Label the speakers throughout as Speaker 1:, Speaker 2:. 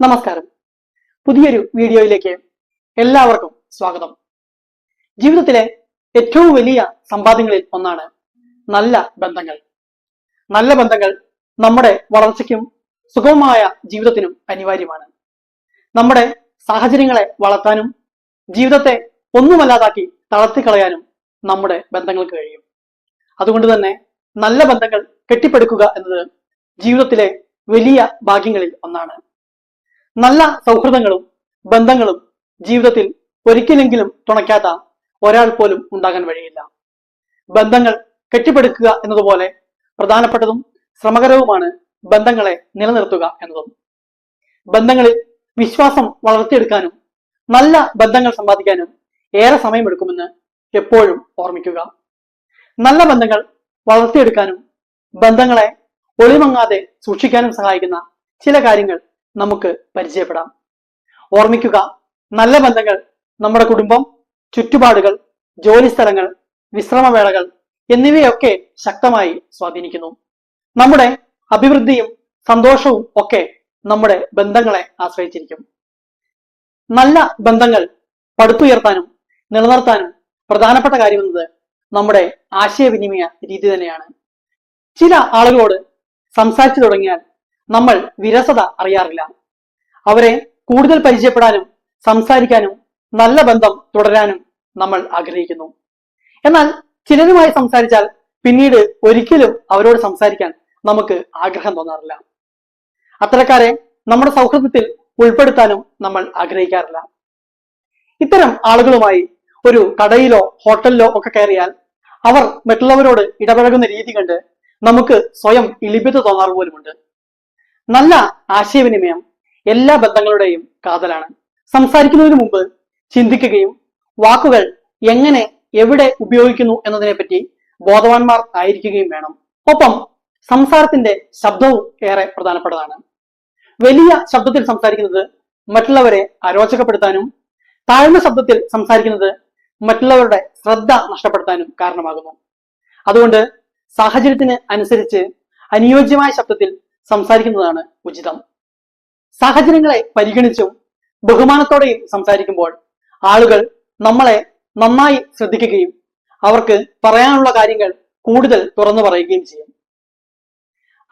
Speaker 1: നമസ്കാരം. പുതിയൊരു വീഡിയോയിലേക്ക് എല്ലാവർക്കും സ്വാഗതം. ജീവിതത്തിലെ ഏറ്റവും വലിയ സമ്പാദ്യങ്ങളിൽ ഒന്നാണ് നല്ല ബന്ധങ്ങൾ. നല്ല ബന്ധങ്ങൾ നമ്മുടെ വളർച്ചയ്ക്കും സുഗമമായ ജീവിതത്തിനും അനിവാര്യമാണ്. നമ്മുടെ സാഹചര്യങ്ങളെ വളർത്താനും ജീവിതത്തെ ഒന്നുമല്ലാതാക്കി തളർത്തിക്കളയാനും നമ്മുടെ ബന്ധങ്ങൾക്ക് കഴിയും. അതുകൊണ്ട് തന്നെ നല്ല ബന്ധങ്ങൾ കെട്ടിപ്പടുക്കുക എന്നത് ജീവിതത്തിലെ വലിയ ഭാഗ്യങ്ങളിൽ ഒന്നാണ്. നല്ല സൗഹൃദങ്ങളും ബന്ധങ്ങളും ജീവിതത്തിൽ ഒരിക്കലെങ്കിലും തുണയ്ക്കാത്ത ഒരാൾ പോലും ഉണ്ടാകാൻ വഴിയില്ല. ബന്ധങ്ങൾ കെട്ടിപ്പടുക്കുക എന്നതുപോലെ പ്രധാനപ്പെട്ടതും ശ്രമകരവുമാണ് ബന്ധങ്ങളെ നിലനിർത്തുക എന്നതും. ബന്ധങ്ങളിൽ വിശ്വാസം വളർത്തിയെടുക്കാനും നല്ല ബന്ധങ്ങൾ സമ്പാദിക്കാനും ഏറെ സമയമെടുക്കുമെന്ന് എപ്പോഴും ഓർമ്മിക്കുക. നല്ല ബന്ധങ്ങൾ വളർത്തിയെടുക്കാനും ബന്ധങ്ങളെ ഒളിമങ്ങാതെ സൂക്ഷിക്കാനും സഹായിക്കുന്ന ചില കാര്യങ്ങൾ നമുക്ക് പരിചയപ്പെടാം. ഓർമ്മിക്കുക നല്ല ബന്ധങ്ങൾ നമ്മുടെ കുടുംബം ചുറ്റുപാടുകൾ ജോലിസ്ഥലങ്ങൾ വിശ്രമവേളകൾ എന്നിവയൊക്കെ ശക്തമായി സ്വാധീനിക്കുന്നു. നമ്മുടെ അഭിവൃദ്ധിയും സന്തോഷവും ഒക്കെ നമ്മുടെ ബന്ധങ്ങളെ ആശ്രയിച്ചിരിക്കും. നല്ല ബന്ധങ്ങൾ പടുത്തുയർത്താനും നിലനിർത്താനും പ്രധാനപ്പെട്ട കാര്യമെന്നത് നമ്മുടെ ആശയവിനിമയ രീതി തന്നെയാണ്. ചില ആളുകളോട് സംസാരിച്ചു തുടങ്ങിയാൽ നമ്മൾ വിരസത അറിയാറില്ല. അവരെ കൂടുതൽ പരിചയപ്പെടാനും സംസാരിക്കാനും നല്ല ബന്ധം തുടരാനും നമ്മൾ ആഗ്രഹിക്കുന്നു. എന്നാൽ ചിലരുമായി സംസാരിച്ചാൽ പിന്നീട് ഒരിക്കലും അവരോട് സംസാരിക്കാൻ നമുക്ക് ആഗ്രഹം തോന്നാറില്ല. അത്തരക്കാരെ നമ്മുടെ സൗഹൃദത്തിൽ ഉൾപ്പെടുത്താനും നമ്മൾ ആഗ്രഹിക്കാറില്ല. ഇത്തരം ആളുകളുമായി ഒരു കടയിലോ ഹോട്ടലിലോ ഒക്കെ കയറിയാൽ അവർ മറ്റുള്ളവരോട് ഇടപഴകുന്ന രീതി കണ്ട് നമുക്ക് സ്വയം ഇളിഭ്യത തോന്നാറ് പോലുമുണ്ട് നല്ല ആശയവിനിമയം എല്ലാ ബന്ധങ്ങളുടെയും കാതലാണ്. സംസാരിക്കുന്നതിന് മുമ്പ് ചിന്തിക്കുകയും വാക്കുകൾ എങ്ങനെ എവിടെ ഉപയോഗിക്കുന്നു എന്നതിനെപ്പറ്റി ബോധവാന്മാർ ആയിരിക്കുകയും വേണം. ഒപ്പം സംസാരത്തിന്റെ ശബ്ദവും ഏറെ പ്രധാനപ്പെട്ടതാണ്. വലിയ ശബ്ദത്തിൽ സംസാരിക്കുന്നത് മറ്റുള്ളവരെ അരോചകപ്പെടുത്താനും താഴ്ന്ന ശബ്ദത്തിൽ സംസാരിക്കുന്നത് മറ്റുള്ളവരുടെ ശ്രദ്ധ നഷ്ടപ്പെടുത്താനും കാരണമാകുന്നു. അതുകൊണ്ട് സാഹചര്യത്തിന് അനുസരിച്ച് അനുയോജ്യമായ ശബ്ദത്തിൽ സംസാരിക്കുന്നതാണ് ഉചിതം. സാഹചര്യങ്ങളെ പരിഗണിച്ചും ബഹുമാനത്തോടെയും സംസാരിക്കുമ്പോൾ ആളുകൾ നമ്മളെ നന്നായി ശ്രദ്ധിക്കുകയും അവർക്ക് പറയാനുള്ള കാര്യങ്ങൾ കൂടുതൽ തുറന്നു പറയുകയും ചെയ്യും.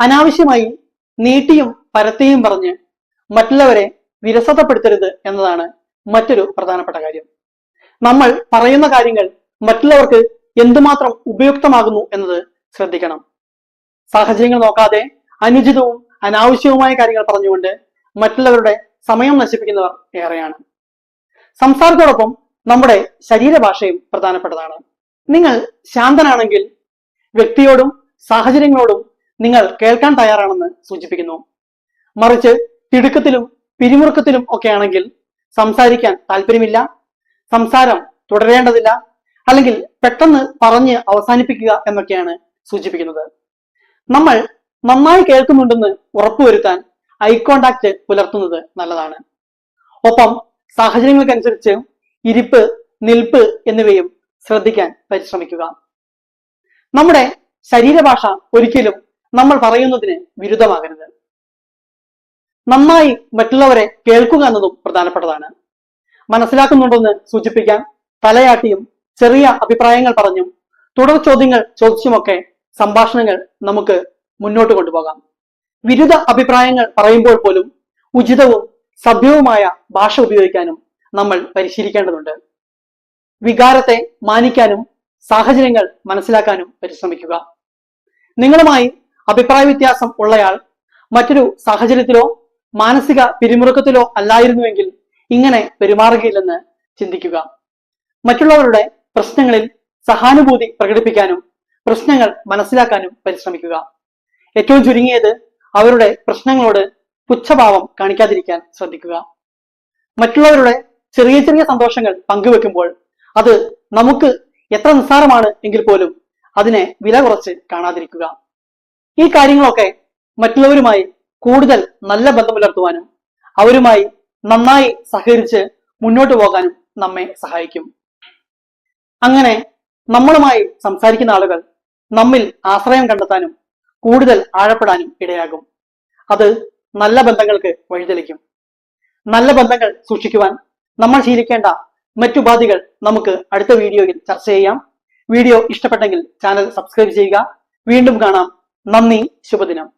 Speaker 1: അനാവശ്യമായി നീട്ടിയും പരത്തിയും പറഞ്ഞ് മറ്റുള്ളവരെ വിരസതപ്പെടുത്തരുത് എന്നതാണ് മറ്റൊരു പ്രധാനപ്പെട്ട കാര്യം. നമ്മൾ പറയുന്ന കാര്യങ്ങൾ മറ്റുള്ളവർക്ക് എന്തുമാത്രം ഉപയുക്തമാകുന്നു എന്നത് ശ്രദ്ധിക്കണം. സാഹചര്യങ്ങൾ നോക്കാതെ അനുചിതവും അനാവശ്യവുമായ കാര്യങ്ങൾ പറഞ്ഞുകൊണ്ട് മറ്റുള്ളവരുടെ സമയം നശിപ്പിക്കുന്നവർ ഏറെയാണ്. സംസാരത്തോടൊപ്പം നമ്മുടെ ശരീരഭാഷയും പ്രധാനപ്പെട്ടതാണ്. നിങ്ങൾ ശാന്തനാണെങ്കിൽ വ്യക്തിയോടും സാഹചര്യങ്ങളോടും നിങ്ങൾ കേൾക്കാൻ തയ്യാറാണെന്ന് സൂചിപ്പിക്കുന്നു. മറിച്ച് തിടുക്കത്തിലും പിരിമുറുക്കത്തിലും ഒക്കെ ആണെങ്കിൽ സംസാരിക്കാൻ താല്പര്യമില്ല സംസാരം തുടരേണ്ടതില്ല അല്ലെങ്കിൽ പെട്ടെന്ന് പറഞ്ഞ് അവസാനിപ്പിക്കുക എന്നൊക്കെയാണ് സൂചിപ്പിക്കുന്നത്. നമ്മൾ നന്നായി കേൾക്കുന്നുണ്ടെന്ന് ഉറപ്പുവരുത്താൻ ഐ കോണ്ടാക്ട് പുലർത്തുന്നത് നല്ലതാണ്. ഒപ്പം സാഹചര്യങ്ങൾക്കനുസരിച്ച് ഇരിപ്പ് നിൽപ്പ് എന്നിവയും ശ്രദ്ധിക്കാൻ പരിശ്രമിക്കുക. നമ്മുടെ ശരീരഭാഷ ഒരിക്കലും നമ്മൾ പറയുന്നതിന് വിരുദ്ധമാകരുത്. നന്നായി മറ്റുള്ളവരെ കേൾക്കുക എന്നതും പ്രധാനപ്പെട്ടതാണ്. മനസ്സിലാക്കുന്നുണ്ടെന്ന് സൂചിപ്പിക്കാൻ തലയാട്ടിയും ചെറിയ അഭിപ്രായങ്ങൾ പറഞ്ഞും തുടർ ചോദ്യങ്ങൾ ചോദിച്ചുമൊക്കെ സംഭാഷണങ്ങൾ നമുക്ക് മുന്നോട്ട് കൊണ്ടുപോകാം. വിരുദ്ധ അഭിപ്രായങ്ങൾ പറയുമ്പോൾ പോലും ഉചിതവും സഭ്യവുമായ ഭാഷ ഉപയോഗിക്കാനും നമ്മൾ പരിശീലിക്കേണ്ടതുണ്ട്. വികാരത്തെ മാനിക്കാനും സാഹചര്യങ്ങൾ മനസ്സിലാക്കാനും പരിശ്രമിക്കുക. നിങ്ങളുമായി അഭിപ്രായ വ്യത്യാസം ഉള്ളയാൾ മറ്റൊരു സാഹചര്യത്തിലോ മാനസിക പിരിമുറുക്കത്തിലോ അല്ലായിരുന്നുവെങ്കിൽ ഇങ്ങനെ പെരുമാറുകയില്ലെന്ന് ചിന്തിക്കുക. മറ്റുള്ളവരുടെ പ്രശ്നങ്ങളിൽ സഹാനുഭൂതി പ്രകടിപ്പിക്കാനും പ്രശ്നങ്ങൾ മനസ്സിലാക്കാനും പരിശ്രമിക്കുക. ഏറ്റവും ചുരുങ്ങിയത് അവരുടെ പ്രശ്നങ്ങളോട് പുച്ഛഭാവം കാണിക്കാതിരിക്കാൻ ശ്രദ്ധിക്കുക. മറ്റുള്ളവരുടെ ചെറിയ ചെറിയ സന്തോഷങ്ങൾ പങ്കുവെക്കുമ്പോൾ അത് നമുക്ക് എത്ര നിസ്സാരമാണ് എങ്കിൽ പോലും അതിനെ വില കുറച്ച് കാണാതിരിക്കുക. ഈ കാര്യങ്ങളൊക്കെ മറ്റുള്ളവരുമായി കൂടുതൽ നല്ല ബന്ധം പുലർത്തുവാനും അവരുമായി നന്നായി സഹകരിച്ച് മുന്നോട്ട് പോകാനും നമ്മെ സഹായിക്കും. അങ്ങനെ നമ്മളുമായി സംസാരിക്കുന്ന ആളുകൾ നമ്മിൽ ആശ്രയം കണ്ടെത്താനും കൂടുതൽ ആഴപ്പെടാനും ഇടയാകും. അത് നല്ല ബന്ധങ്ങൾക്ക് വഴിതെളിക്കും. നല്ല ബന്ധങ്ങൾ സൂക്ഷിക്കുവാൻ നമ്മൾ ശീലിക്കേണ്ട മറ്റുപാധികൾ നമുക്ക് അടുത്ത വീഡിയോയിൽ ചർച്ച ചെയ്യാം. വീഡിയോ ഇഷ്ടപ്പെട്ടെങ്കിൽ ചാനൽ സബ്സ്ക്രൈബ് ചെയ്യുക. വീണ്ടും കാണാം. നന്ദി ശുഭദിനം.